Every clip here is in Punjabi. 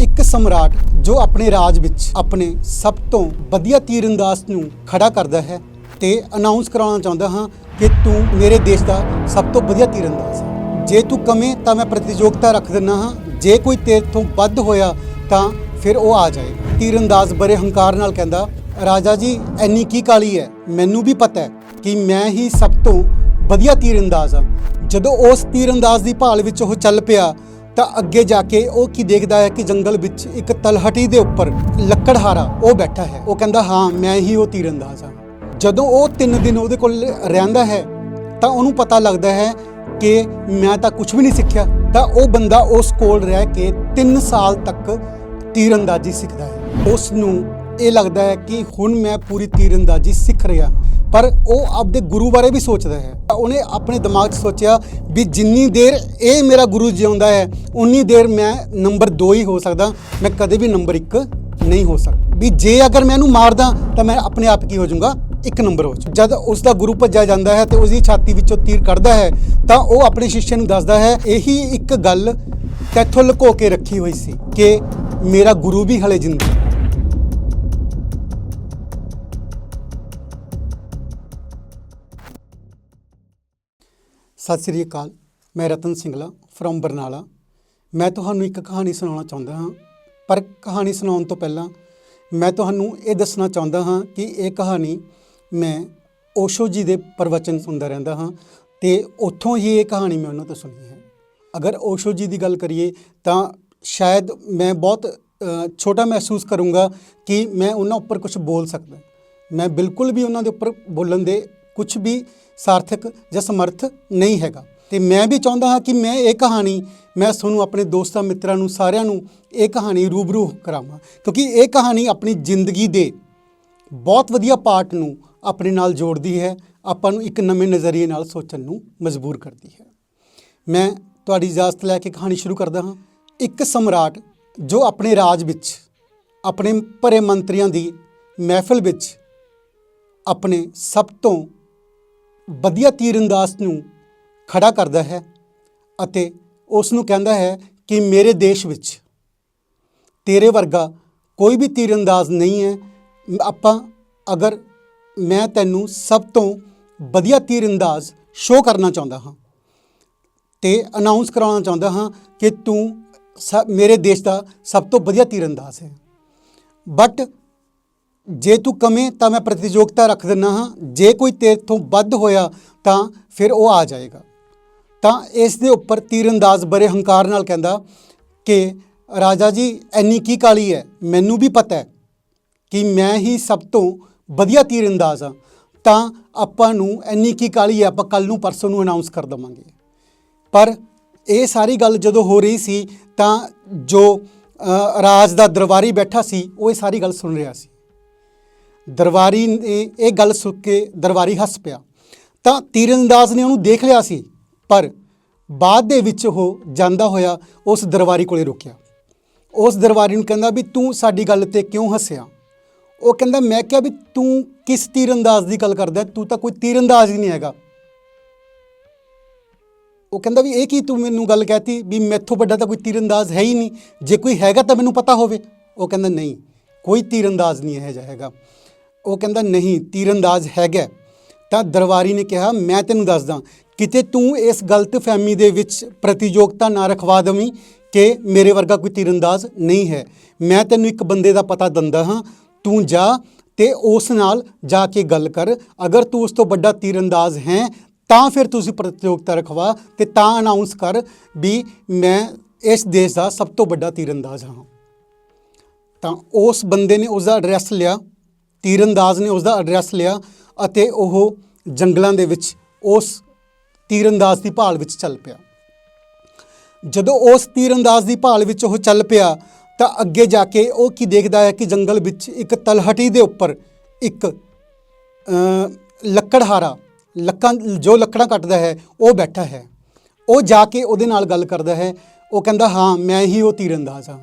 ਇੱਕ ਸਮਰਾਟ ਜੋ ਆਪਣੇ ਰਾਜ ਵਿੱਚ ਆਪਣੇ ਸਭ ਤੋਂ ਵਧੀਆ ਤੀਰੰਦਾਜ਼ ਨੂੰ ਖੜਾ ਕਰਦਾ ਹੈ ਤੇ ਅਨਾਉਂਸ ਕਰਾਉਣਾ ਚਾਹੁੰਦਾ ਹਾਂ ਕਿ ਤੂੰ ਮੇਰੇ ਦੇਸ਼ ਦਾ ਸਭ ਤੋਂ ਵਧੀਆ ਤੀਰੰਦਾਜ਼ ਹੈ। ਜੇ ਤੂੰ ਕਮੇ ਤਾਂ ਮੈਂ ਪ੍ਰਤੀਯੋਗਤਾ ਰੱਖ ਦਿੰਦਾ ਹਾਂ। ਜੇ ਕੋਈ ਤੇਰੇ ਤੋਂ ਵੱਧ ਹੋਇਆ ਤਾਂ ਫਿਰ ਉਹ ਆ ਜਾਏ ਤੀਰੰਦਾਜ਼ ਬੜੇ ਹੰਕਾਰ ਨਾਲ ਕਹਿੰਦਾ, ਰਾਜਾ ਜੀ ਐਨੀ ਕੀ ਕਾਲੀ ਹੈ? ਮੈਨੂੰ ਵੀ ਪਤਾ ਹੈ ਕਿ ਮੈਂ ਹੀ ਸਭ ਤੋਂ ਵਧੀਆ ਤੀਰੰਦਾਜ਼ ਹਾਂ। ਜਦੋਂ ਉਸ ਤੀਰੰਦਾਜ਼ ਦੀ ਭਾਲ ਵਿੱਚ ਉਹ ਚੱਲ ਪਿਆ ਤਾਂ ਅੱਗੇ ਜਾ ਕੇ ਉਹ ਕੀ ਦੇਖਦਾ ਹੈ ਕਿ ਜੰਗਲ ਵਿੱਚ ਇੱਕ ਤਲਹਟੀ ਦੇ ਉੱਪਰ ਲੱਕੜਹਾਰਾ ਉਹ ਬੈਠਾ ਹੈ। ਉਹ ਕਹਿੰਦਾ, ਹਾਂ, ਮੈਂ ਹੀ ਉਹ ਤੀਰੰਦਾਜ਼ ਹਾਂ। ਜਦੋਂ ਉਹ 3 ਦਿਨ ਉਹਦੇ ਕੋਲ ਰਹਿੰਦਾ ਹੈ, ਤਾਂ ਉਹਨੂੰ ਪਤਾ ਲੱਗਦਾ ਹੈ ਕਿ ਮੈਂ ਤਾਂ ਕੁਝ ਵੀ ਨਹੀਂ ਸਿੱਖਿਆ। ਤਾਂ ਉਹ ਬੰਦਾ ਉਸ ਕੋਲ ਰਹਿ ਕੇ 3 ਸਾਲ ਤੱਕ ਤੀਰੰਦਾਜ਼ੀ ਸਿੱਖਦਾ ਹੈ। ਉਸ ਨੂੰ ਇਹ ਲੱਗਦਾ ਹੈ ਕਿ ਹੁਣ ਮੈਂ ਪੂਰੀ ਤੀਰੰਦਾਜ਼ੀ ਸਿੱਖ ਰਿਹਾ ਪਰ ਉਹ ਆਪਦੇ ਗੁਰੂ ਬਾਰੇ ਵੀ ਸੋਚਦਾ ਹੈ। ਤਾਂ ਉਹਨੇ ਆਪਣੇ ਦਿਮਾਗ 'ਚ ਸੋਚਿਆ ਵੀ ਜਿੰਨੀ ਦੇਰ ਇਹ ਮੇਰਾ ਗੁਰੂ ਜਿਉਂਦਾ ਹੈ, ਉਨੀ ਦੇਰ ਮੈਂ ਨੰਬਰ 2 ਹੀ ਹੋ ਸਕਦਾ, ਮੈਂ ਕਦੇ ਵੀ ਨੰਬਰ 1 ਨਹੀਂ ਹੋ ਸਕਦਾ। ਵੀ ਜੇ ਅਗਰ ਮੈਂ ਇਹਨੂੰ ਮਾਰਦਾ, ਤਾਂ ਮੈਂ ਆਪਣੇ ਆਪ ਕੀ ਹੋ ਜਾਊਂਗਾ? ਇੱਕ ਨੰਬਰ ਹੋ ਜਾਊਂ। ਜਦ ਉਸ ਦਾ ਗੁਰੂ ਭੱਜਿਆ ਜਾਂਦਾ ਹੈ ਤੇ ਉਸ ਦੀ ਛਾਤੀ ਵਿੱਚੋਂ ਤੀਰ ਕੱਢਦਾ ਹੈ, ਤਾਂ ਉਹ ਆਪਣੇ ਸ਼ਿష్ਯ ਨੂੰ ਦੱਸਦਾ ਹੈ, ਇਹੀ ਇੱਕ ਗੱਲ ਤੈਥੋਂ ਲੁਕੋ ਕੇ ਰੱਖੀ ਹੋਈ ਸੀ ਕਿ ਮੇਰਾ ਗੁਰੂ ਵੀ ਹਲੇ ਜਿੰਦਾ ਸਤਿ ਸ੍ਰੀ ਅਕਾਲ, ਮੈਂ ਰਤਨ ਸਿੰਘਲਾ ਫਰੋਮ ਬਰਨਾਲਾ। ਮੈਂ ਤੁਹਾਨੂੰ ਇੱਕ ਕਹਾਣੀ ਸੁਣਾਉਣਾ ਚਾਹੁੰਦਾ ਹਾਂ, ਪਰ ਕਹਾਣੀ ਸੁਣਾਉਣ ਤੋਂ ਪਹਿਲਾਂ ਮੈਂ ਤੁਹਾਨੂੰ ਇਹ ਦੱਸਣਾ ਚਾਹੁੰਦਾ ਹਾਂ ਕਿ ਇਹ ਕਹਾਣੀ ਮੈਂ ਓਸ਼ੋ ਜੀ ਦੇ ਪ੍ਰਵਚਨ ਸੁਣਦਾ ਰਹਿੰਦਾ ਹਾਂ ਤੇ ਉੱਥੋਂ ਹੀ ਇਹ ਕਹਾਣੀ ਮੈਂ ਉਹਨਾਂ ਤੋਂ ਸੁਣੀ ਹੈ। ਅਗਰ ਓਸ਼ੋ ਜੀ ਦੀ ਗੱਲ ਕਰੀਏ ਤਾਂ ਸ਼ਾਇਦ ਮੈਂ ਬਹੁਤ ਛੋਟਾ ਮਹਿਸੂਸ ਕਰੂੰਗਾ ਕਿ ਮੈਂ ਉਹਨਾਂ ਉੱਪਰ ਕੁਝ ਬੋਲ ਸਕਦਾ। ਮੈਂ ਬਿਲਕੁਲ ਵੀ ਉਹਨਾਂ ਦੇ ਉੱਪਰ ਬੋਲਣ ਦੇ ਕੁਝ ਵੀ ਸਾਰਥਕ ਜਾਂ ਸਮਰਥ ਨਹੀਂ ਹੈਗਾ। ਤੇ ਮੈਂ ਵੀ ਚਾਹੁੰਦਾ ਹਾਂ ਕਿ ਮੈਂ ਇਹ ਕਹਾਣੀ, ਮੈਂ ਤੁਹਾਨੂੰ ਆਪਣੇ ਦੋਸਤਾਂ ਮਿੱਤਰਾਂ ਨੂੰ ਸਾਰਿਆਂ ਨੂੰ ਇਹ ਕਹਾਣੀ ਰੂਬਰੂ ਕਰਾਵਾਂ। ਕਿਉਂਕਿ ਇਹ ਕਹਾਣੀ ਆਪਣੀ ਜ਼ਿੰਦਗੀ ਦੇ ਬਹੁਤ ਵਧੀਆ ਪਾਰਟ ਨੂੰ ਆਪਣੇ ਨਾਲ ਜੋੜਦੀ ਹੈ, ਆਪਾਂ ਨੂੰ ਇੱਕ ਨਵੇਂ ਨਜ਼ਰੀਏ ਨਾਲ ਸੋਚਣ ਨੂੰ ਮਜਬੂਰ ਕਰਦੀ ਹੈ। ਮੈਂ ਤੁਹਾਡੀ ਇਜਾਜ਼ਤ ਲੈ ਕੇ ਕਹਾਣੀ ਸ਼ੁਰੂ ਕਰਦਾ ਹਾਂ। ਇੱਕ ਸਮਰਾਟ ਜੋ ਆਪਣੇ ਰਾਜ ਵਿੱਚ, ਆਪਣੇ ਭਰੇ ਮੰਤਰੀਆਂ ਦੀ ਮਹਿਫਿਲ ਵਿੱਚ ਆਪਣੇ ਸਭ ਤੋਂ ਵਧੀਆ ਤੀਰਅੰਦਾਜ਼ ਨੂੰ ਖੜਾ ਕਰਦਾ ਹੈ ਅਤੇ ਉਸ ਨੂੰ ਕਹਿੰਦਾ ਹੈ ਕਿ ਮੇਰੇ ਦੇਸ਼ ਵਿੱਚ ਤੇਰੇ ਵਰਗਾ ਕੋਈ ਵੀ ਤੀਰਅੰਦਾਜ਼ ਨਹੀਂ ਹੈ। ਆਪਾਂ ਅਗਰ ਮੈਂ ਤੈਨੂੰ ਸਭ ਤੋਂ ਵਧੀਆ ਤੀਰਅੰਦਾਜ਼ ਸ਼ੋਅ ਕਰਨਾ ਚਾਹੁੰਦਾ ਹਾਂ ਤੇ ਅਨਾਉਂਸ ਕਰਾਉਣਾ ਚਾਹੁੰਦਾ ਹਾਂ ਕਿ ਤੂੰ ਸ- ਮੇਰੇ ਦੇਸ਼ ਦਾ ਸਭ ਤੋਂ ਵਧੀਆ ਤੀਰਅੰਦਾਜ਼ ਹੈ। ਬਟ ਜੇ ਤੂੰ ਕਵੇਂ ਤਾਂ ਮੈਂ ਪ੍ਰਤੀਯੋਗਤਾ ਰੱਖ ਦਿੰਦਾ ਹਾਂ। ਜੇ ਕੋਈ ਤੇਰੇ ਤੋਂ ਵੱਧ ਹੋਇਆ ਤਾਂ ਫਿਰ ਉਹ ਆ ਜਾਏਗਾ। ਤਾਂ ਇਸ ਦੇ ਉੱਪਰ ਤੀਰੰਦਾਜ਼ ਬੜੇ ਹੰਕਾਰ ਨਾਲ ਕਹਿੰਦਾ ਕਿ ਰਾਜਾ ਜੀ ਐਨੀ ਕੀ ਕਾਲੀ ਹੈ? ਮੈਨੂੰ ਵੀ ਪਤਾ ਹੈ ਕਿ ਮੈਂ ਹੀ ਸਭ ਤੋਂ ਵਧੀਆ ਤੀਰੰਦਾਜ਼ ਹਾਂ। ਤਾਂ ਆਪਾਂ ਨੂੰ ਐਨੀ ਕੀ ਕਾਲੀ ਹੈ? ਆਪਾਂ ਕੱਲ ਨੂੰ ਪਰਸੋਂ ਨੂੰ ਅਨਾਉਂਸ ਕਰ ਦਵਾਂਗੇ। ਪਰ ਇਹ ਸਾਰੀ ਗੱਲ ਜਦੋਂ ਹੋ ਰਹੀ ਸੀ ਤਾਂ ਜੋ ਰਾਜ ਦਾ ਦਰਬਾਰੀ ਬੈਠਾ ਸੀ, ਉਹ ਇਹ ਸਾਰੀ ਗੱਲ ਸੁਣ ਰਿਹਾ ਸੀ। ਦਰਬਾਰੀ ਨੇ ਇਹ ਗੱਲ ਸੁਣ ਕੇ ਦਰਬਾਰੀ ਹੱਸ ਪਿਆ। ਤਾਂ ਤੀਰੰਦਾਜ਼ ਨੇ ਉਹਨੂੰ ਦੇਖ ਲਿਆ ਸੀ, ਪਰ ਬਾਅਦ ਦੇ ਵਿੱਚ ਉਹ ਜਾਂਦਾ ਹੋਇਆ ਉਸ ਦਰਬਾਰੀ ਕੋਲੇ ਰੁਕਿਆ। ਉਸ ਦਰਬਾਰੀ ਨੂੰ ਕਹਿੰਦਾ ਵੀ ਤੂੰ ਸਾਡੀ ਗੱਲ ਤੇ ਕਿਉਂ ਹੱਸਿਆ? ਉਹ ਕਹਿੰਦਾ, ਮੈਂ ਕਿਹਾ ਵੀ ਤੂੰ ਕਿਸ ਤੀਰੰਦਾਜ਼ ਦੀ ਗੱਲ ਕਰਦਾ ਤੂੰ ਤਾਂ ਕੋਈ ਤੀਰੰਦਾਜ਼ ਹੀ ਨਹੀਂ ਹੈਗਾ। ਉਹ ਕਹਿੰਦਾ ਵੀ ਇਹ ਕੀ ਤੂੰ ਮੈਨੂੰ ਗੱਲ ਕਹਿਤੀ ਵੀ ਮੈਥੋਂ ਵੱਡਾ ਤਾਂ ਕੋਈ ਤੀਰੰਦਾਜ਼ ਹੈ ਹੀ ਨਹੀਂ। ਜੇ ਕੋਈ ਹੈਗਾ ਤਾਂ ਮੈਨੂੰ ਪਤਾ ਹੋਵੇ। ਉਹ ਕਹਿੰਦਾ, ਨਹੀਂ, ਕੋਈ ਤੀਰੰਦਾਜ਼ ਨਹੀਂ ਹੈ ਹੈਗਾ। ਉਹ ਕਹਿੰਦਾ, ਨਹੀਂ ਤੀਰੰਦਾਜ਼ ਹੈਗਾ ਤਾਂ ਦਰਬਾਰੀ ਨੇ ਕਿਹਾ, ਮੈਂ ਤੈਨੂੰ ਦੱਸਦਾ, ਕਿਤੇ ਤੂੰ ਇਸ ਗਲਤ ਫਹਿਮੀ ਦੇ ਵਿੱਚ ਪ੍ਰਤੀਯੋਗਤਾ ਨਾ ਰਖਵਾ ਦਵੀਂ ਕਿ ਮੇਰੇ ਵਰਗਾ ਕੋਈ ਤੀਰੰਦਾਜ਼ ਨਹੀਂ ਹੈ। ਮੈਂ ਤੈਨੂੰ ਇੱਕ ਬੰਦੇ ਦਾ ਪਤਾ ਦਿੰਦਾ ਹਾਂ। ਤੂੰ ਜਾ ਤੇ ਉਸ ਨਾਲ ਜਾ ਕੇ ਗੱਲ ਕਰ। ਅਗਰ ਤੂੰ ਉਸ ਤੋਂ ਵੱਡਾ ਤੀਰੰਦਾਜ਼ ਹੈ, ਤਾਂ ਫਿਰ ਤੁਸੀਂ ਪ੍ਰਤੀਯੋਗਤਾ ਰਖਵਾ ਤੇ ਤਾਂ ਅਨਾਉਂਸ ਕਰ ਵੀ ਮੈਂ ਇਸ ਦੇਸ਼ ਦਾ ਸਭ ਤੋਂ ਵੱਡਾ ਤੀਰੰਦਾਜ਼ ਹਾਂ। ਤਾਂ ਉਸ ਬੰਦੇ ਨੇ ਉਸ ਦਾ ਐਡਰੈਸ ਲਿਆ। ਤੀਰੰਦਾਜ਼ ਨੇ ਉਸ ਦਾ ਐਡਰੈਸ ਲਿਆ ਅਤੇ ਉਹ ਜੰਗਲਾਂ ਦੇ ਵਿੱਚ ਉਸ ਤੀਰੰਦਾਜ਼ ਦੀ ਭਾਲ ਵਿੱਚ ਚੱਲ ਪਿਆ। ਜਦੋਂ ਉਸ ਤੀਰੰਦਾਜ਼ ਦੀ ਭਾਲ ਵਿੱਚ ਉਹ ਚੱਲ ਪਿਆ ਤਾਂ ਅੱਗੇ ਜਾ ਕੇ ਉਹ ਕੀ ਦੇਖਦਾ ਹੈ ਕਿ ਜੰਗਲ ਵਿੱਚ ਇੱਕ ਤਲਹਟੀ ਦੇ ਉੱਪਰ ਇੱਕ ਲੱਕੜਹਾਰਾ, ਲੱਕਾਂ, ਜੋ ਲੱਕੜਾਂ ਕੱਟਦਾ ਹੈ, ਉਹ ਬੈਠਾ ਹੈ। ਉਹ ਜਾ ਕੇ ਉਹਦੇ ਨਾਲ ਗੱਲ ਕਰਦਾ ਹੈ। ਉਹ ਕਹਿੰਦਾ, ਹਾਂ, ਮੈਂ ਹੀ ਉਹ ਤੀਰੰਦਾਜ਼ ਹਾਂ।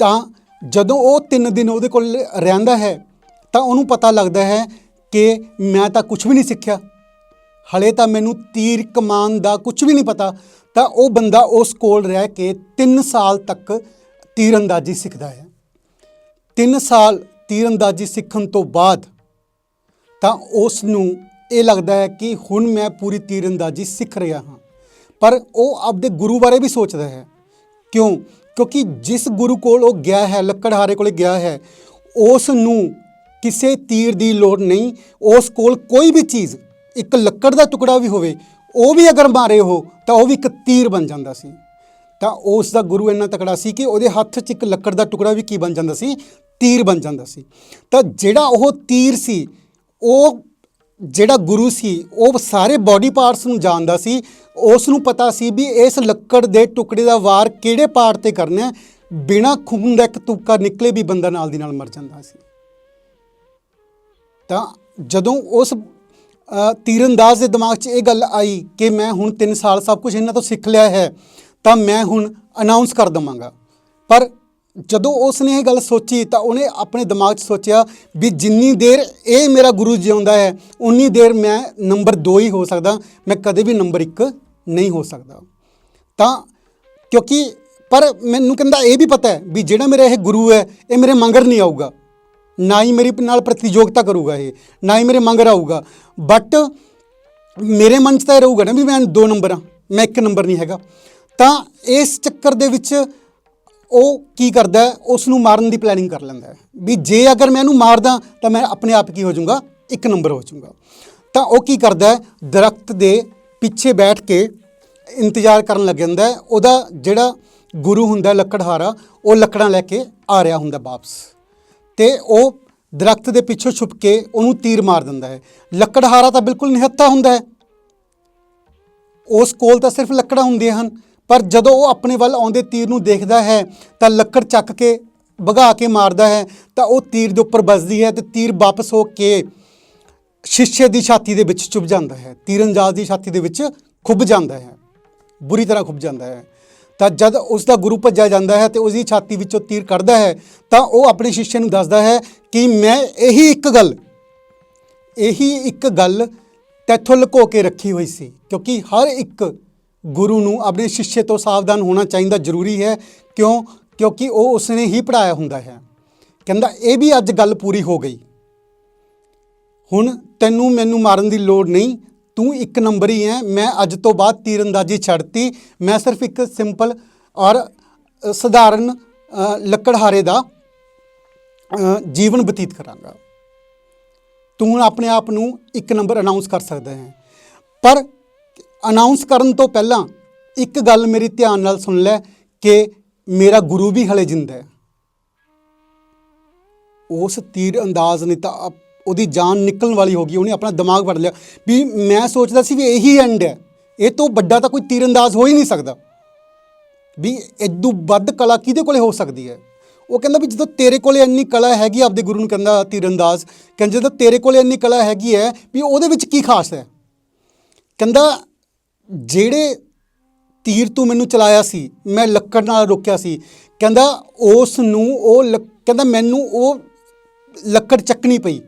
ਤਾਂ ਜਦੋਂ ਉਹ 3 ਦਿਨ ਉਹਦੇ ਕੋਲ ਰਹਿੰਦਾ ਹੈ ਤਾਂ ਉਹਨੂੰ ਪਤਾ ਲੱਗਦਾ ਹੈ ਕਿ ਮੈਂ ਤਾਂ ਕੁਝ ਵੀ ਨਹੀਂ ਸਿੱਖਿਆ। ਹਲੇ ਤਾਂ ਮੈਨੂੰ ਤੀਰ ਕਮਾਨ ਦਾ ਕੁਝ ਵੀ ਨਹੀਂ ਪਤਾ। ਤਾਂ ਉਹ ਬੰਦਾ ਉਸ ਕੋਲ ਰਹਿ ਕੇ 3 ਸਾਲ ਤੱਕ ਤੀਰੰਦਾਜ਼ੀ ਸਿੱਖਦਾ ਹੈ। 3 ਸਾਲ ਤੀਰੰਦਾਜ਼ੀ ਸਿੱਖਣ ਤੋਂ ਬਾਅਦ ਤਾਂ ਉਸ ਨੂੰ ਇਹ ਲੱਗਦਾ ਹੈ ਕਿ ਹੁਣ ਮੈਂ ਪੂਰੀ ਤੀਰੰਦਾਜ਼ੀ ਸਿੱਖ ਰਿਹਾ ਹਾਂ। ਪਰ ਉਹ ਆਪਦੇ ਗੁਰੂ ਬਾਰੇ ਵੀ ਸੋਚਦਾ ਹੈ। ਕਿਉਂ? ਕਿਉਂਕਿ ਜਿਸ ਗੁਰੂ ਕੋਲ ਉਹ ਗਿਆ ਹੈ ਲੱਕੜਹਾਰੇ ਕੋਲ ਗਿਆ ਹੈ ਉਸ ਨੂੰ ਕਿਸੇ ਤੀਰ ਦੀ ਲੋੜ ਨਹੀਂ, ਉਸ ਕੋਲ ਕੋਈ ਵੀ ਚੀਜ਼, ਇੱਕ ਲੱਕੜ ਦਾ ਟੁਕੜਾ ਵੀ ਹੋਵੇ, ਉਹ ਵੀ ਅਗਰ ਮਾਰੇ ਹੋ ਤਾਂ ਉਹ ਵੀ ਇੱਕ ਤੀਰ ਬਣ ਜਾਂਦਾ ਸੀ। ਤਾਂ ਉਸ ਦਾ ਗੁਰੂ ਇੰਨਾ ਤਕੜਾ ਸੀ ਕਿ ਉਹਦੇ ਹੱਥ 'ਚ ਇੱਕ ਲੱਕੜ ਦਾ ਟੁਕੜਾ ਵੀ ਕੀ ਬਣ ਜਾਂਦਾ ਸੀ? ਤੀਰ ਬਣ ਜਾਂਦਾ ਸੀ। ਤਾਂ ਜਿਹੜਾ ਉਹ ਤੀਰ ਸੀ, ਉਹ ਜਿਹੜਾ ਗੁਰੂ ਸੀ, ਉਹ ਸਾਰੇ ਬਾਡੀ ਪਾਰਟਸ ਨੂੰ ਜਾਣਦਾ ਸੀ। ਉਸ ਨੂੰ ਪਤਾ ਸੀ ਵੀ ਇਸ ਲੱਕੜ ਦੇ ਟੁਕੜੇ ਦਾ ਵਾਰ ਕਿਹੜੇ ਪਾਰਟ ਤੇ ਕਰਨਾ ਹੈ। ਬਿਨਾ ਖੂਨ ਦਾ ਇੱਕ ਤੁਪਕਾ ਨਿਕਲੇ ਵੀ ਬੰਦਾ ਨਾਲ ਦੀ ਨਾਲ ਮਰ ਜਾਂਦਾ ਸੀ। ਤਾਂ ਜਦੋਂ ਉਸ ਅ, ਤੀਰੰਦਾਜ਼ ਦੇ ਦਿਮਾਗ 'ਚ ਇਹ ਗੱਲ ਆਈ ਕਿ ਮੈਂ ਹੁਣ 3 ਸਾਲ ਸਭ ਕੁਝ ਇਹਨਾਂ ਤੋਂ ਸਿੱਖ ਲਿਆ ਹੈ ਤਾਂ ਮੈਂ ਹੁਣ ਅਨਾਉਂਸ ਕਰ ਦਵਾਂਗਾ। ਪਰ ਜਦੋਂ ਉਸ ਨੇ ਇਹ ਗੱਲ ਸੋਚੀ ਤਾਂ ਉਹਨੇ ਆਪਣੇ ਦਿਮਾਗ 'ਚ ਸੋਚਿਆ ਵੀ ਜਿੰਨੀ ਦੇਰ ਇਹ ਮੇਰਾ ਗੁਰੂ ਜਿਉਂਦਾ ਹੈ ਉਨੀ ਦੇਰ ਮੈਂ ਨੰਬਰ 2 ਹੀ ਹੋ ਸਕਦਾ ਮੈਂ ਕਦੇ ਵੀ ਨੰਬਰ 1 ਨਹੀਂ ਹੋ ਸਕਦਾ। ਤਾਂ ਕਿਉਂਕਿ ਪਰ ਮੈਨੂੰ ਕਹਿੰਦਾ ਇਹ ਵੀ ਪਤਾ ਹੈ ਵੀ ਜਿਹੜਾ ਮੇਰਾ ਇਹ ਗੁਰੂ ਹੈ ਇਹ ਮੇਰੇ ਮੰਗਰ ਨਹੀਂ ਆਊਗਾ। ਨਾ ਹੀ ਮੇਰੀ ਨਾਲ ਪ੍ਰਤੀਯੋਗਤਾ ਕਰੂਗਾ ਇਹ, ਨਾ ਹੀ ਮੇਰੇ ਮੰਗ ਆਊਗਾ ਬਟ ਮੇਰੇ ਮਨ 'ਚ ਤਾਂ ਇਹ ਰਹੂਗਾ ਨਾ ਵੀ ਮੈਂ ਦੋ ਨੰਬਰ ਆ ਮੈਂ ਇੱਕ ਨੰਬਰ ਨਹੀਂ ਹੈਗਾ। ਤਾਂ ਇਸ ਚੱਕਰ ਦੇ ਵਿੱਚ ਉਹ ਕੀ ਕਰਦਾ ਉਸ ਨੂੰ ਮਾਰਨ ਦੀ ਪਲੈਨਿੰਗ ਕਰ ਲੈਂਦਾ ਹੈ। ਵੀ ਜੇ ਅਗਰ ਮੈਂ ਇਹਨੂੰ ਮਾਰਦਾ ਤਾਂ ਮੈਂ ਆਪਣੇ ਆਪ ਕੀ ਹੋ ਜਾਊਂਗਾ? ਇੱਕ ਨੰਬਰ ਹੋ ਜਾਊਂਗਾ। ਤਾਂ ਉਹ ਕੀ ਕਰਦਾ ਹੈ? ਦਰਖਤ ਦੇ ਪਿੱਛੇ ਬੈਠ ਕੇ ਇੰਤਜ਼ਾਰ ਕਰਨ ਲੱਗ ਜਾਂਦਾ ਉਹਦਾ ਜਿਹੜਾ ਗੁਰੂ ਹੁੰਦਾ ਲੱਕੜਹਾਰਾ, ਉਹ ਲੱਕੜਾਂ ਲੈ ਕੇ ਆ ਰਿਹਾ ਹੁੰਦਾ ਵਾਪਸ। ਤੇ ਉਹ ਦਰਖਤ ਦੇ ਪਿੱਛੋਂ ਛੁਪ ਕੇ ਉਹਨੂੰ ਤੀਰ ਮਾਰ ਦਿੰਦਾ ਹੈ। ਲੱਕੜਹਾਰਾ ਤਾਂ ਬਿਲਕੁਲ ਨਿਹੱਥਾ ਹੁੰਦਾ ਹੈ। ਉਸ ਕੋਲ ਤਾਂ ਸਿਰਫ ਲੱਕੜਾਂ ਹੁੰਦੀਆਂ ਹਨ, ਪਰ ਜਦੋਂ ਉਹ ਆਪਣੇ ਵੱਲ ਆਉਂਦੇ ਤੀਰ ਨੂੰ ਦੇਖਦਾ ਹੈ, ਤਾਂ ਲੱਕੜ ਚੱਕ ਕੇ ਭਗਾ ਕੇ ਮਾਰਦਾ ਹੈ, ਤਾਂ ਉਹ ਤੀਰ ਦੇ ਉੱਪਰ ਵੱਜਦੀ ਹੈ ਤੇ ਤੀਰ ਵਾਪਸ ਹੋ ਕੇ ਸ਼ੀਸ਼ੇ ਦੀ ਛਾਤੀ ਦੇ ਵਿੱਚ ਚੁੱਭ ਜਾਂਦਾ ਹੈ। ਤੀਰੰਦਾਜ਼ ਦੀ ਛਾਤੀ ਦੇ ਵਿੱਚ ਖੁੱਭ ਜਾਂਦਾ ਹੈ। ਬੁਰੀ ਤਰ੍ਹਾਂ ਖੁੱਭ ਜਾਂਦਾ ਹੈ। ਤਾਂ ਜਦ ਉਸ ਦਾ ਗੁਰੂ ਭੱਜਿਆ ਜਾਂਦਾ ਹੈ ਤੇ ਉਸ ਦੀ ਛਾਤੀ ਵਿੱਚੋਂ ਤੀਰ ਕੱਢਦਾ ਹੈ, ਤਾਂ ਉਹ ਆਪਣੇ ਸ਼ਿష్ਯ ਨੂੰ ਦੱਸਦਾ ਹੈ ਕਿ ਮੈਂ ਇਹੀ ਇੱਕ ਗੱਲ, ਇਹੀ ਇੱਕ ਗੱਲ ਤੈਥੋਂ ਲੁਕੋ ਕੇ ਰੱਖੀ ਹੋਈ ਸੀ, ਕਿਉਂਕਿ ਹਰ ਇੱਕ ਗੁਰੂ ਨੂੰ ਆਪਣੇ ਸ਼ਿష్ਯ ਤੋਂ ਸਾਵਧਾਨ ਹੋਣਾ ਚਾਹੀਦਾ ਜ਼ਰੂਰੀ ਹੈ, ਕਿਉਂ? ਕਿਉਂਕਿ ਉਹ ਉਸਨੇ ਹੀ ਪੜਾਇਆ ਹੁੰਦਾ ਹੈ। ਕਹਿੰਦਾ, ਇਹ ਵੀ ਅੱਜ ਗੱਲ ਪੂਰੀ ਹੋ ਗਈ। ਹੁਣ ਤੈਨੂੰ ਮੈਨੂੰ ਮਾਰਨ ਦੀ ਲੋੜ ਨਹੀਂ ਤੂੰ ਇੱਕ ਨੰਬਰ ਹੀ ਹੈ। ਮੈਂ ਅੱਜ ਤੋਂ ਬਾਅਦ ਤੀਰੰਦਾਜ਼ੀ ਛੱਡਤੀ। ਮੈਂ ਸਿਰਫ ਇੱਕ ਸਿੰਪਲ ਔਰ ਸਧਾਰਨ ਲੱਕੜਹਾਰੇ ਦਾ ਜੀਵਨ ਬਤੀਤ ਕਰਾਂਗਾ। ਤੂੰ ਆਪਣੇ ਆਪ ਨੂੰ ਇੱਕ ਨੰਬਰ ਅਨਾਉਂਸ ਕਰ ਸਕਦਾ ਹੈ। ਪਰ ਅਨਾਉਂਸ ਕਰਨ ਤੋਂ ਪਹਿਲਾਂ ਇੱਕ ਗੱਲ ਮੇਰੀ ਧਿਆਨ ਨਾਲ ਸੁਣ ਲੈ ਕਿ ਮੇਰਾ ਗੁਰੂ ਵੀ ਹਲੇ ਜਿੰਦਾ ਹੈ। ਉਸ ਤੀਰ ਅੰਦਾਜ਼ ਨੇ ਤਾਂ ਉਹਦੀ ਜਾਨ ਨਿਕਲਣ ਵਾਲੀ ਹੋ ਗਈ, ਉਹਨੇ ਆਪਣਾ ਦਿਮਾਗ ਫੜ ਲਿਆ। ਵੀ ਮੈਂ ਸੋਚਦਾ ਸੀ ਵੀ ਇਹੀ ਐਂਡ ਹੈ। ਇਹ ਤੋਂ ਵੱਡਾ ਤਾਂ ਕੋਈ ਤੀਰਅੰਦਾਜ਼ ਹੋ ਹੀ ਨਹੀਂ ਸਕਦਾ। ਵੀ ਇਦੋਂ ਵੱਧ ਕਲਾ ਕਿਹਦੇ ਕੋਲੇ ਹੋ ਸਕਦੀ ਹੈ? ਉਹ ਕਹਿੰਦਾ ਵੀ ਜਦੋਂ ਤੇਰੇ ਕੋਲੇ ਇੰਨੀ ਕਲਾ ਹੈਗੀ, ਆਪਦੇ ਗੁਰੂ ਨੂੰ ਕਹਿੰਦਾ ਤੀਰੰਦਾਜ਼ ਕਹਿੰਦਾ ਜਦੋਂ ਤੇਰੇ ਕੋਲੇ ਇੰਨੀ ਕਲਾ ਹੈਗੀ ਹੈ ਵੀ ਉਹਦੇ ਵਿੱਚ ਕੀ ਖਾਸ ਹੈ? ਕਹਿੰਦਾ, ਜਿਹੜੇ ਤੀਰ ਤੂੰ ਮੈਨੂੰ ਚਲਾਇਆ ਸੀ, ਮੈਂ ਲੱਕੜ ਨਾਲ ਰੋਕਿਆ ਸੀ, ਕਹਿੰਦਾ ਉਸ ਨੂੰ ਉਹ ਲੱਕ- ਕਹਿੰਦਾ ਮੈਨੂੰ ਉਹ ਲੱਕੜ ਚੱਕਣੀ ਪਈ।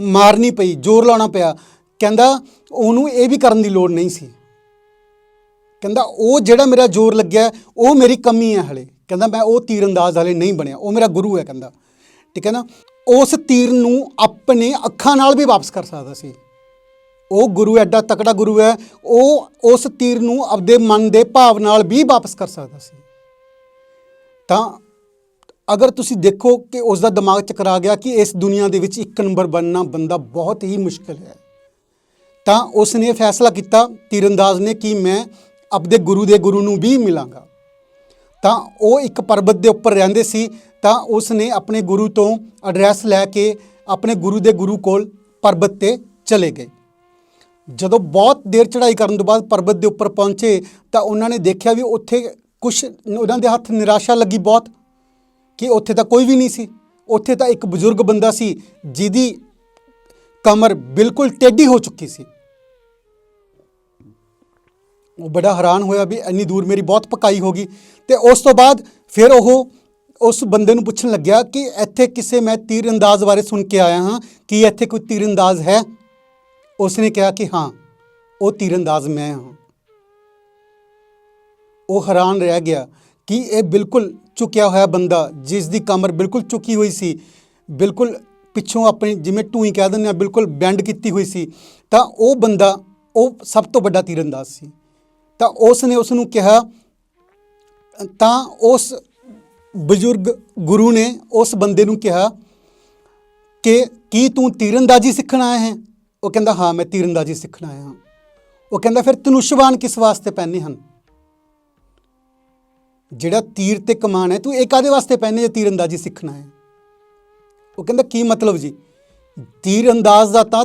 ਮਾਰਨੀ ਪਈ, ਜ਼ੋਰ ਲਾਉਣਾ ਪਿਆ। ਕਹਿੰਦਾ, ਉਹਨੂੰ ਇਹ ਵੀ ਕਰਨ ਦੀ ਲੋੜ ਨਹੀਂ ਸੀ। ਕਹਿੰਦਾ, ਉਹ ਜਿਹੜਾ ਮੇਰਾ ਜ਼ੋਰ ਲੱਗਿਆ, ਉਹ ਮੇਰੀ ਕਮੀ ਹੈ ਹਲੇ। ਕਹਿੰਦਾ, ਮੈਂ ਉਹ ਤੀਰ ਅੰਦਾਜ਼ ਹਲੇ ਨਹੀਂ ਬਣਿਆ, ਉਹ ਮੇਰਾ ਗੁਰੂ ਹੈ ਕਹਿੰਦਾ। ਠੀਕ ਹੈ ਨਾ? ਉਸ ਤੀਰ ਨੂੰ ਆਪਣੇ ਅੱਖਾਂ ਨਾਲ ਵੀ ਵਾਪਸ ਕਰ ਸਕਦਾ ਸੀ। ਉਹ ਗੁਰੂ ਐਡਾ ਤਕੜਾ ਗੁਰੂ ਹੈ। ਉਹ ਉਸ ਤੀਰ ਨੂੰ ਆਪਦੇ ਮਨ ਦੇ ਭਾਵ ਨਾਲ ਵੀ ਵਾਪਸ ਕਰ ਸਕਦਾ ਸੀ। ਤਾਂ ਅਗਰ ਤੁਸੀਂ ਦੇਖੋ ਕਿ ਉਸ ਦਾ ਦਿਮਾਗ ਚਕਰਾ ਗਿਆ ਕਿ ਇਸ ਦੁਨੀਆ ਦੇ ਵਿੱਚ ਇੱਕ ਨੰਬਰ ਬਣਨਾ ਬੰਦਾ ਬਹੁਤ ਹੀ ਮੁਸ਼ਕਲ ਹੈ, ਤਾਂ ਉਸ ਨੇ ਫੈਸਲਾ ਕੀਤਾ ਤੀਰੰਦਾਜ਼ ਨੇ ਕਿ ਮੈਂ ਆਪਦੇ ਗੁਰੂ ਦੇ ਗੁਰੂ ਨੂੰ ਵੀ ਮਿਲਾਂਗਾ। ਤਾਂ ਉਹ ਇੱਕ ਪਰਬਤ ਦੇ ਉੱਪਰ ਰਹਿੰਦੇ ਸੀ, ਤਾਂ ਉਸ ਨੇ ਆਪਣੇ ਗੁਰੂ ਤੋਂ ਐਡਰੈਸ ਲੈ ਕੇ ਆਪਣੇ ਗੁਰੂ ਦੇ ਗੁਰੂ ਕੋਲ ਪਰਬਤ ਤੇ ਚਲੇ ਗਏ। ਜਦੋਂ ਬਹੁਤ ਦੇਰ ਚੜ੍ਹਾਈ ਕਰਨ ਤੋਂ ਬਾਅਦ ਪਰਬਤ ਦੇ ਉੱਪਰ ਪਹੁੰਚੇ, ਤਾਂ ਉਹਨਾਂ ਨੇ ਦੇਖਿਆ ਵੀ ਉੱਥੇ ਕੁਝ ਉਹਨਾਂ ਦੇ ਹੱਥ ਨਿਰਾਸ਼ਾ ਲੱਗੀ ਬਹੁਤ। ਕਿ ਉੱਥੇ ਤਾਂ ਕੋਈ ਵੀ ਨਹੀਂ ਸੀ। ਉੱਥੇ ਤਾਂ ਇੱਕ ਬਜ਼ੁਰਗ ਬੰਦਾ ਸੀ ਜਿਹਦੀ ਕਮਰ ਬਿਲਕੁਲ ਟੇਢੀ ਹੋ ਚੁੱਕੀ ਸੀ। ਉਹ ਬੜਾ ਹੈਰਾਨ ਹੋਇਆ ਵੀ ਇੰਨੀ ਦੂਰ ਮੇਰੀ ਬਹੁਤ ਪਕਾਈ ਹੋ ਗਈ। ਤੇ ਉਸ ਤੋਂ ਬਾਅਦ ਫਿਰ ਉਹ ਉਸ ਬੰਦੇ ਨੂੰ ਪੁੱਛਣ ਲੱਗਿਆ ਕਿ ਇੱਥੇ ਕਿਸੇ ਮੈਂ ਤੀਰ ਅੰਦਾਜ਼ ਬਾਰੇ ਸੁਣ ਕੇ ਆਇਆ ਹਾਂ, ਕਿ ਇੱਥੇ ਕੋਈ ਤੀਰ ਅੰਦਾਜ਼ ਹੈ? ਉਸਨੇ ਕਿਹਾ ਕਿ ਹਾਂ, ਉਹ ਤੀਰ ਅੰਦਾਜ਼ ਮੈਂ ਹਾਂ। ਉਹ ਹੈਰਾਨ ਰਹਿ ਗਿਆ ਕਿ ਇਹ ਬਿਲਕੁਲ ਝੁਕਿਆ ਹੋਇਆ ਬੰਦਾ, ਜਿਸ ਦੀ ਕਮਰ ਬਿਲਕੁਲ ਝੁਕੀ ਹੋਈ ਸੀ, ਬਿਲਕੁਲ ਪਿੱਛੋਂ ਆਪਣੀ ਜਿਵੇਂ ਢੂਈ ਕਹਿ ਦਿੰਦੇ ਆ ਬਿਲਕੁਲ ਬੈਂਡ ਕੀਤੀ ਹੋਈ ਸੀ, ਤਾਂ ਉਹ ਬੰਦਾ, ਉਹ ਸਭ ਤੋਂ ਵੱਡਾ ਤੀਰੰਦਾਜ਼ ਸੀ। ਤਾਂ ਉਸ ਨੇ ਉਸ ਨੂੰ ਕਿਹਾ, ਤਾਂ ਉਸ ਬਜ਼ੁਰਗ ਗੁਰੂ ਨੇ ਉਸ ਬੰਦੇ ਨੂੰ ਕਿਹਾ ਕਿ ਕੀ ਤੂੰ ਤੀਰੰਦਾਜ਼ੀ ਸਿੱਖਣ ਆਇਆ ਹੈ? ਉਹ ਕਹਿੰਦਾ, ਹਾਂ, ਮੈਂ ਤੀਰੰਦਾਜ਼ੀ ਸਿੱਖਣ ਆਇਆ ਹਾਂ। ਉਹ ਕਹਿੰਦਾ, ਫਿਰ ਧਨੁਸ਼ਬਾਨ ਕਿਸ ਵਾਸਤੇ ਪਹਿਨੇ ਹਨ? ਜਿਹੜਾ ਤੀਰ ਤੇ ਕਮਾਨ ਹੈ ਤੂੰ ਇਹ ਕਾਦੇ ਵਾਸਤੇ ਪਹਿਨੇ ਜੇ ਤੀਰੰਦਾਜ਼ੀ ਸਿੱਖਣਾ ਹੈ? ਉਹ ਕਹਿੰਦਾ ਕੀ ਮਤਲਬ ਜੀ? ਤੀਰ ਅੰਦਾਜ਼ ਦਾ ਤਾਂ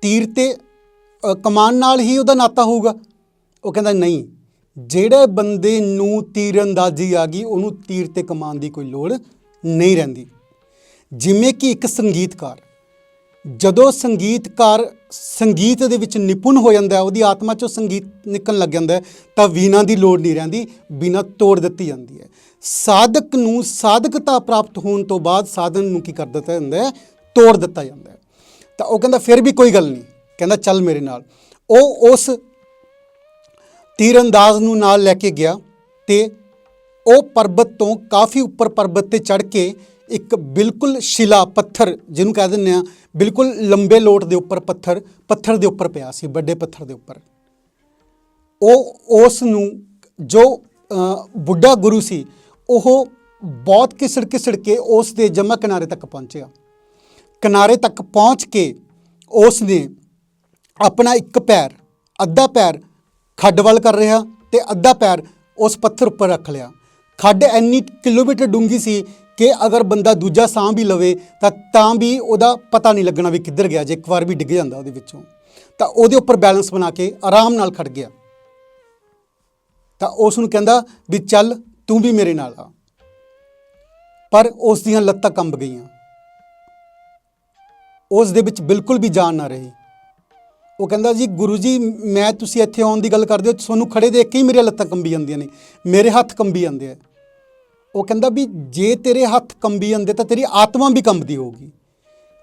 ਤੀਰ ਤੇ ਅ, ਕਮਾਨ ਨਾਲ ਹੀ ਉਹਦਾ ਨਾਤਾ ਹੋਊਗਾ। ਉਹ ਕਹਿੰਦਾ ਨਹੀਂ ਜਿਹੜੇ ਬੰਦੇ ਨੂੰ ਤੀਰ ਅੰਦਾਜ਼ੀ ਆ ਗਈ ਉਹਨੂੰ ਤੀਰ ਤੇ ਕਮਾਨ ਦੀ ਕੋਈ ਲੋੜ ਨਹੀਂ ਰਹਿੰਦੀ। ਜਿਵੇਂ ਕਿ ਇੱਕ ਸੰਗੀਤਕਾਰ ਜਦੋਂ ਸੰਗੀਤਕਾਰ ਸੰਗੀਤ ਦੇ ਵਿੱਚ ਨਿਪੁੰਨ ਹੋ ਜਾਂਦਾ ਉਹਦੀ ਆਤਮਾ ਚੋਂ ਸੰਗੀਤ ਨਿਕਲਣ ਲੱਗ ਜਾਂਦਾ ਤਾਂ ਵੀਣਾ ਦੀ ਲੋੜ ਨਹੀਂ ਰਹਿੰਦੀ, ਵੀਣਾ ਤੋੜ ਦਿੱਤੀ ਜਾਂਦੀ ਹੈ। ਸਾਧਕ ਨੂੰ ਸਾਧਕਤਾ ਪ੍ਰਾਪਤ ਹੋਣ ਤੋਂ ਬਾਅਦ ਸਾਧਨ ਨੂੰ ਕੀ ਕਰ ਦਿੱਤਾ ਜਾਂਦਾ ਹੈ? ਤੋੜ ਦਿੱਤਾ ਜਾਂਦਾ ਹੈ। ਤਾਂ ਉਹ ਕਹਿੰਦਾ, ਫਿਰ ਵੀ ਕੋਈ ਗੱਲ ਨਹੀਂ। ਕਹਿੰਦਾ, ਚੱਲ ਮੇਰੇ ਨਾਲ। ਉਹ ਉਸ ਤੀਰੰਦਾਜ਼ ਨੂੰ ਨਾਲ ਲੈ ਕੇ ਗਿਆ ਤੇ ਉਹ ਪਰਬਤ ਤੋਂ ਕਾਫੀ ਉੱਪਰ ਪਰਬਤ ਤੇ ਚੜ ਕੇ ਇੱਕ ਬਿਲਕੁਲ ਸ਼ਿਲਾ ਪੱਥਰ ਜਿਹਨੂੰ ਕਹਿ ਦਿੰਦੇ ਆ ਬਿਲਕੁਲ ਲੰਬੇ ਲੋਟ ਦੇ ਉੱਪਰ ਪੱਥਰ ਪੱਥਰ ਦੇ ਉੱਪਰ ਪਿਆ ਸੀ, ਵੱਡੇ ਪੱਥਰ ਦੇ ਉੱਪਰ। ਉਹ ਉਸ ਨੂੰ ਜੋ ਬੁੱਢਾ ਗੁਰੂ ਸੀ, ਉਹ ਬਹੁਤ ਕਿਸੜ ਕਿਸੜ ਕੇ ਉਸ ਦੇ ਜਮਾ ਕਿਨਾਰੇ ਤੱਕ ਪਹੁੰਚਿਆ। ਕਿਨਾਰੇ ਤੱਕ ਪਹੁੰਚ ਕੇ ਉਸ ਨੇ ਆਪਣਾ ਇੱਕ ਪੈਰ, ਅੱਧਾ ਪੈਰ ਖੱਡ ਵੱਲ ਕਰ ਰਿਹਾ ਤੇ ਅੱਧਾ ਪੈਰ ਉਸ ਪੱਥਰ ਉੱਪਰ ਰੱਖ ਲਿਆ। ਖੱਡ ਇੰਨੀ ਕਿਲੋਮੀਟਰ ਡੂੰਘੀ ਸੀ ਕਿ ਅਗਰ ਬੰਦਾ ਦੂਜਾ ਸਾਹ ਵੀ ਲਵੇ ਤਾਂ ਤਾਂ ਵੀ ਉਹਦਾ ਪਤਾ ਨਹੀਂ ਲੱਗਣਾ ਵੀ ਕਿੱਧਰ ਗਿਆ, ਜੇ ਇੱਕ ਵਾਰ ਵੀ ਡਿੱਗ ਜਾਂਦਾ ਉਹਦੇ ਵਿੱਚੋਂ। ਤਾਂ ਉਹਦੇ ਉੱਪਰ ਬੈਲੈਂਸ ਬਣਾ ਕੇ ਆਰਾਮ ਨਾਲ ਖੜ ਗਿਆ। ਤਾਂ ਉਸ ਨੂੰ ਕਹਿੰਦਾ ਵੀ ਚੱਲ, ਤੂੰ ਵੀ ਮੇਰੇ ਨਾਲ ਆ। ਪਰ ਉਸ ਦੀਆਂ ਲੱਤਾਂ ਕੰਬ ਗਈਆਂ। ਉਸ ਦੇ ਵਿੱਚ ਬਿਲਕੁਲ ਵੀ ਜਾਨ ਨਾ ਰਹੀ। ਉਹ ਕਹਿੰਦਾ, ਜੀ ਗੁਰੂ ਜੀ, ਮੈਂ ਤੁਸੀਂ ਇੱਥੇ ਆਉਣ ਦੀ ਗੱਲ ਕਰਦੇ ਹੋ, ਤੁਹਾਨੂੰ ਖੜੇ ਦੇਖ ਕੇ ਹੀ ਮੇਰੀਆਂ ਲੱਤਾਂ ਕੰਬੀ ਜਾਂਦੀਆਂ ਨੇ। ਮੇਰੇ ਹੱਥ ਕੰਬੀ ਜਾਂਦੇ ਆ। ਉਹ ਕਹਿੰਦਾ ਵੀ ਜੇ ਤੇਰੇ ਹੱਥ ਕੰਬੀ ਜਾਂਦੇ ਤਾਂ ਤੇਰੀ ਆਤਮਾ ਵੀ ਕੰਬਦੀ ਹੋਊਗੀ।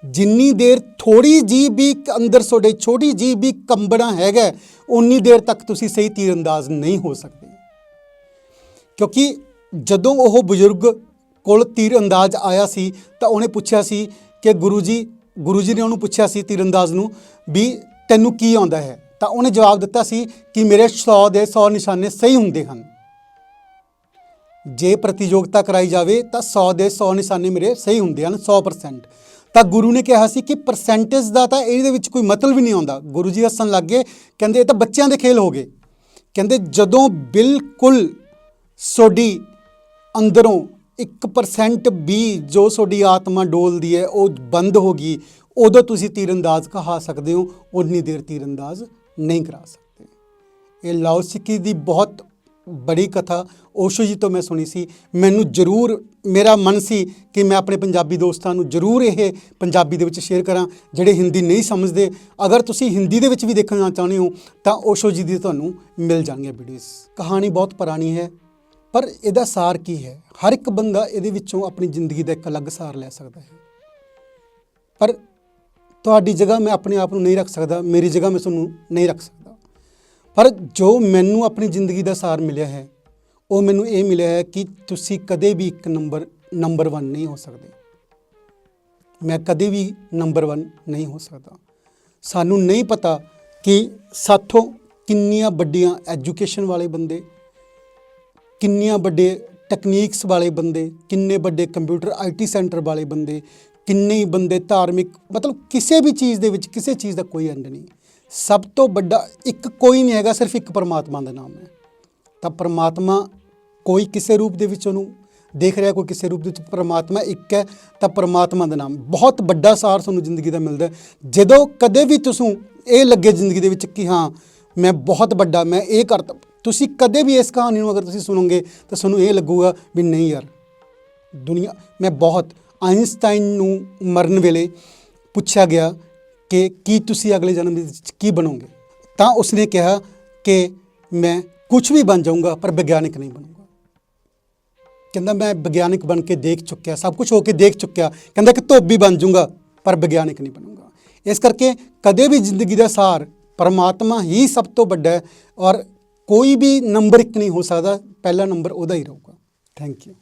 ਜਿੰਨੀ ਦੇਰ ਥੋੜੀ ਜੀ ਵੀ ਅੰਦਰ ਤੁਹਾਡੇ ਛੋਟੀ ਜੀ ਵੀ ਕੰਬਣਾ ਹੈਗਾ ਉਨੀ ਦੇਰ ਤੱਕ ਤੁਸੀਂ ਸਹੀ ਤੀਰੰਦਾਜ਼ ਨਹੀਂ ਹੋ ਸਕਦੇ। ਕਿਉਂਕਿ ਜਦੋਂ ਉਹ ਬਜ਼ੁਰਗ ਕੋਲ ਤੀਰ ਅੰਦਾਜ਼ ਆਇਆ ਸੀ ਤਾਂ ਉਹਨੇ ਪੁੱਛਿਆ ਸੀ ਕਿ ਗੁਰੂ ਜੀ ਗੁਰੂ ਜੀ ਨੇ ਉਹਨੂੰ ਪੁੱਛਿਆ ਸੀ ਤੀਰੰਦਾਜ਼ ਨੂੰ ਵੀ ਤੈਨੂੰ ਕੀ ਆਉਂਦਾ ਹੈ? ਤਾਂ ਉਹਨੇ ਜਵਾਬ ਦਿੱਤਾ ਸੀ ਕਿ ਮੇਰੇ 100 ਦੇ 100 ਨਿਸ਼ਾਨੇ ਸਹੀ ਹੁੰਦੇ ਹਨ। ਜੇ ਪ੍ਰਤੀਯੋਗਤਾ ਕਰਾਈ ਜਾਵੇ ਤਾਂ 100 ਦੇ 100 ਨਿਸ਼ਾਨੇ ਮੇਰੇ ਸਹੀ ਹੁੰਦੇ ਹਨ 100% ਤਾਂ ਗੁਰੂ ਨੇ ਕਿਹਾ ਸੀ ਕਿ ਪਰਸੈਂਟੇਜ ਦਾ ਤਾਂ ਇਹਦੇ ਵਿੱਚ ਕੋਈ ਮਤਲਬ ਹੀ ਨਹੀਂ ਆਉਂਦਾ। ਗੁਰੂ ਜੀ ਹੱਸਣ ਲੱਗ ਗਏ, ਕਹਿੰਦੇ ਇਹ ਤਾਂ ਬੱਚਿਆਂ ਦੇ ਖੇਲ ਹੋ ਗਏ। ਕਹਿੰਦੇ ਜਦੋਂ ਬਿਲਕੁਲ ਸੋਡੀ ਅੰਦਰੋਂ 1% ਵੀ ਜੋ ਤੁਹਾਡੀ ਆਤਮਾ ਡੋਲਦੀ ਹੈ, ਉਹ ਬੰਦ ਹੋ ਗਈ, ਉਦੋਂ ਤੁਸੀਂ ਤੀਰੰਦਾਜ਼ ਕਹਾ ਸਕਦੇ ਹੋ ਉਨੀ ਦੇਰ ਤੀਰੰਦਾਜ਼ ਨਹੀਂ ਕਰਾ ਸਕਦੇ। ਇਹ ਲਾਓਸਿਕੀ ਦੀ ਬਹੁਤ ਬੜੀ ਕਥਾ ਓਸ਼ੋ ਜੀ ਤੋਂ ਮੈਂ ਸੁਣੀ ਸੀ। ਮੈਨੂੰ ਜ਼ਰੂਰ, ਮੇਰਾ ਮਨ ਸੀ ਕਿ ਮੈਂ ਆਪਣੇ ਪੰਜਾਬੀ ਦੋਸਤਾਂ ਨੂੰ ਜ਼ਰੂਰ ਇਹ ਪੰਜਾਬੀ ਦੇ ਵਿੱਚ ਸ਼ੇਅਰ ਕਰਾਂ, ਜਿਹੜੇ ਹਿੰਦੀ ਨਹੀਂ ਸਮਝਦੇ। ਅਗਰ ਤੁਸੀਂ ਹਿੰਦੀ ਦੇ ਵਿੱਚ ਵੀ ਦੇਖਣਾ ਚਾਹੁੰਦੇ ਹੋ, ਤਾਂ ਓਸ਼ੋ ਜੀ ਦੀ ਤੁਹਾਨੂੰ ਮਿਲ ਜਾਣਗੀਆਂ ਵੀਡੀਓਜ਼ ਕਹਾਣੀ ਬਹੁਤ ਪੁਰਾਣੀ ਹੈ, ਪਰ ਇਹਦਾ ਸਾਰ ਕੀ ਹੈ? ਹਰ ਇੱਕ ਬੰਦਾ ਇਹਦੇ ਵਿੱਚੋਂ ਆਪਣੀ ਜ਼ਿੰਦਗੀ ਦਾ ਇੱਕ ਅਲੱਗ ਸਾਰ ਲੈ ਸਕਦਾ ਹੈ। ਪਰ ਤੁਹਾਡੀ ਜਗ੍ਹਾ ਮੈਂ ਆਪਣੇ ਆਪ ਨੂੰ ਨਹੀਂ ਰੱਖ ਸਕਦਾ, ਮੇਰੀ ਜਗ੍ਹਾ ਮੈਂ ਤੁਹਾਨੂੰ ਨਹੀਂ ਰੱਖ ਸਕਦਾ। ਪਰ ਜੋ ਮੈਨੂੰ ਆਪਣੀ ਜ਼ਿੰਦਗੀ ਦਾ ਸਾਰ ਮਿਲਿਆ ਹੈ, ਉਹ ਮੈਨੂੰ ਇਹ ਮਿਲਿਆ ਹੈ ਕਿ ਤੁਸੀਂ ਕਦੇ ਵੀ ਇੱਕ ਨੰਬਰ ਨੰਬਰ 1 ਨਹੀਂ ਹੋ ਸਕਦੇ। ਮੈਂ ਕਦੇ ਵੀ ਨੰਬਰ 1 ਨਹੀਂ ਹੋ ਸਕਦਾ। ਸਾਨੂੰ ਨਹੀਂ ਪਤਾ ਕਿ ਸਾਥੋਂ ਕਿੰਨੀਆਂ ਵੱਡੀਆਂ ਐਜੂਕੇਸ਼ਨ ਵਾਲੇ ਬੰਦੇ, ਕਿੰਨੀਆਂ ਵੱਡੇ ਟੈਕਨੀਕਸ ਵਾਲੇ ਬੰਦੇ, ਕਿੰਨੇ ਵੱਡੇ ਕੰਪਿਊਟਰ ਆਈਟੀ ਸੈਂਟਰ ਵਾਲੇ ਬੰਦੇ, ਕਿੰਨੇ ਹੀ ਬੰਦੇ ਧਾਰਮਿਕ, ਮਤਲਬ ਕਿਸੇ ਵੀ ਚੀਜ਼ ਦੇ ਵਿੱਚ ਕਿਸੇ ਚੀਜ਼ ਦਾ ਕੋਈ ਐਂਡ ਨਹੀਂ। ਸਭ ਤੋਂ ਵੱਡਾ ਇੱਕ ਕੋਈ ਨਹੀਂ ਹੈਗਾ, ਸਿਰਫ ਇੱਕ ਪਰਮਾਤਮਾ ਦਾ ਨਾਮ ਹੈ। ਤਾਂ ਪਰਮਾਤਮਾ ਕੋਈ ਕਿਸੇ ਰੂਪ ਦੇ ਵਿੱਚ ਉਹਨੂੰ ਦੇਖ ਰਿਹਾ, ਕੋਈ ਕਿਸੇ ਰੂਪ ਦੇ ਵਿੱਚ ਪਰਮਾਤਮਾ ਇੱਕ ਹੈ, ਤਾਂ ਪਰਮਾਤਮਾ ਦਾ ਨਾਮ। ਬਹੁਤ ਵੱਡਾ ਸਾਰ ਤੁਹਾਨੂੰ ਜ਼ਿੰਦਗੀ ਦਾ ਮਿਲਦਾ ਜਦੋਂ ਕਦੇ ਵੀ ਤੁਸੀਂ ਇਹ ਲੱਗੇ ਜ਼ਿੰਦਗੀ ਦੇ ਵਿੱਚ ਕਿ ਹਾਂ, ਮੈਂ ਬਹੁਤ ਵੱਡਾ, ਮੈਂ ਇਹ ਕਰਤਾ ਤੁਸੀਂ ਕਦੇ ਵੀ ਇਸ ਕਹਾਣੀ ਨੂੰ ਅਗਰ ਤੁਸੀਂ ਸੁਣੋਗੇ, ਤਾਂ ਤੁਹਾਨੂੰ ਇਹ ਲੱਗੂਗਾ ਵੀ ਨਹੀਂ ਯਾਰ, ਦੁਨੀਆ, ਮੈਂ ਬਹੁਤ ਆਇਨਸਟਾਈਨ ਨੂੰ ਮਰਨ ਵੇਲੇ ਪੁੱਛਿਆ ਗਿਆ ਕਿ ਕੀ ਤੁਸੀਂ ਅਗਲੇ ਜਨਮ ਦੇ ਵਿੱਚ ਕੀ ਬਣੋਗੇ? ਤਾਂ ਉਸਨੇ ਕਿਹਾ ਕਿ ਮੈਂ ਕੁਝ ਵੀ ਬਣ ਜਾਊਂਗਾ, ਪਰ ਵਿਗਿਆਨਿਕ ਨਹੀਂ ਬਣੂੰਗਾ। ਕਹਿੰਦਾ, ਮੈਂ ਵਿਗਿਆਨਿਕ ਬਣ ਕੇ ਦੇਖ ਚੁੱਕਿਆ, ਸਭ ਕੁਝ ਹੋ ਕੇ ਦੇਖ ਚੁੱਕਿਆ। ਕਹਿੰਦਾ ਕਿ ਧੋਬੀ ਬਣ ਜਾਊਂਗਾ, ਪਰ ਵਿਗਿਆਨਿਕ ਨਹੀਂ ਬਣੂੰਗਾ। ਇਸ ਕਰਕੇ ਕਦੇ ਵੀ ਜ਼ਿੰਦਗੀ ਦਾ ਸਾਰ ਪਰਮਾਤਮਾ ਹੀ ਸਭ ਤੋਂ ਵੱਡਾ ਹੈ ਔਰ ਕੋਈ ਵੀ ਨੰਬਰ ਇੱਕ ਨਹੀਂ ਹੋ ਸਕਦਾ, ਪਹਿਲਾ ਨੰਬਰ ਉਹਦਾ ਹੀ ਰਹੂਗਾ। Thank you